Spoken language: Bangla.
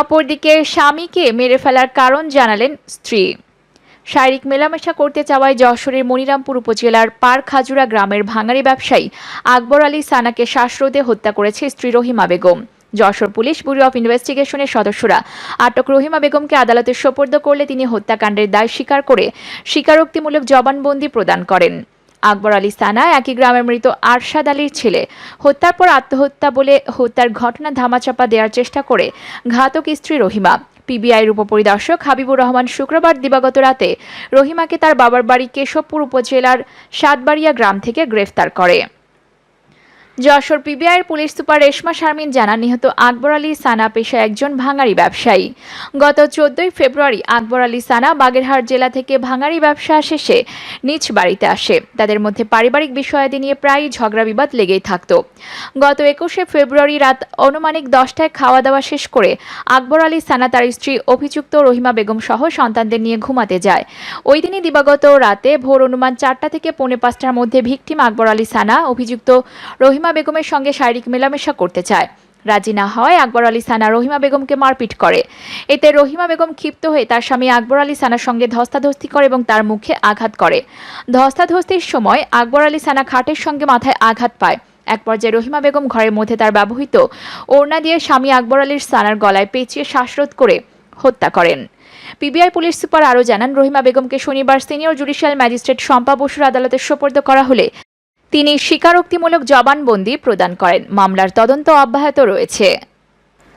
অপরদিকে স্বামীকে মেরে ফেলার কারণ জানালেন স্ত্রী। শারীরিক মেলামেশা করতে চাওয়ায় যশোরের মনিরামপুর উপজেলার পার খাজুরা গ্রামের ভাঙারি ব্যবসায়ী আকবর আলী সানাকে শ্বাসরোধে হত্যা করেছে স্ত্রী Rahima Begum. Jessore police bureau of ইনভেস্টিগেশনের সদস্যরা আটক রহিমা বেগমকে আদালতে সোপর্দ করলে তিনি হত্যাকাণ্ডের দায় স্বীকার করে স্বীকারোক্তিমূলক জবানবন্দি প্রদান করেন। আকবর আলী সানা একই গ্রামের মৃত আরশাদ আলীর ছেলে। হত্যার পর আত্মহত্যা বলে হত্যার ঘটনা ধামাচাপা দেওয়ার চেষ্টা করে ঘাতক স্ত্রী রহিমা। পিবিআইয়ের উপপরিদর্শক হাবিবুর রহমান শুক্রবার দিবাগত রাতে রহিমাকে তার বাবার বাড়ি কেশবপুর উপজেলার সাতবাড়িয়া গ্রাম থেকে গ্রেফতার করে। যশোর পিবিআইয়ের পুলিশ সুপার রেশমা শারমিন জানান, নিহত আকবর আলী সানা পেশা একজন ভাঙারি ব্যবসায়ী। গত চোদ্দই ফেব্রুয়ারি আকবর আলী সানা বাগেরহাট জেলা থেকে ভাঙারি ব্যবসা শেষে নিজ বাড়িতে আসে। তাদের মধ্যে পারিবারিক বিষয়াদি নিয়ে প্রায়ই ঝগড়া বিবাদ লেগেই থাকত। গত একুশে ফেব্রুয়ারি রাত অনুমানিক দশটায় খাওয়া দাওয়া শেষ করে আকবর আলী সানা তার স্ত্রী অভিযুক্ত রহিমা বেগম সহ সন্তানদের নিয়ে ঘুমাতে যায়। ওই দিনই দিবাগত রাতে ভোর অনুমান চারটা থেকে পৌনে পাঁচটার মধ্যে ভিকটিম আকবর আলী সানা, অভিযুক্ত রহিমা বেগমের সঙ্গে শারীরিক মেলামেশা করতে চায়। রাজি না হওয়ায় আকবর আলী সানা রহিমা বেগমকে মারপিট করে। এতে রহিমা বেগম ক্ষিপ্ত হয়ে তার স্বামী আকবর আলী সানার সঙ্গে ধস্তাধস্তি করে এবং তার মুখে আঘাত করে। ধস্তাধস্তির সময় আকবর আলী সানা খাটের সঙ্গে মাথায় আঘাত পায়। এক পর্যায়ে রহিমা বেগম ঘরের মধ্যে তার ব্যবহৃত ওড়না দিয়ে স্বামী আকবর আলীর সানার গলায় পেঁচিয়ে শ্বাসরোধ করে হত্যা করেন। পিবিআই পুলিশ সুপার আরও জানান, রহিমা বেগমকে শনিবার সিনিয়র জুডিশিয়াল ম্যাজিস্ট্রেট শম্পা বসুর আদালতে সোপর্দ করা হলে তিনি স্বীকারোক্তিমূলক জবানবন্দি প্রদান করেন। মামলার তদন্ত অব্যাহত রয়েছে।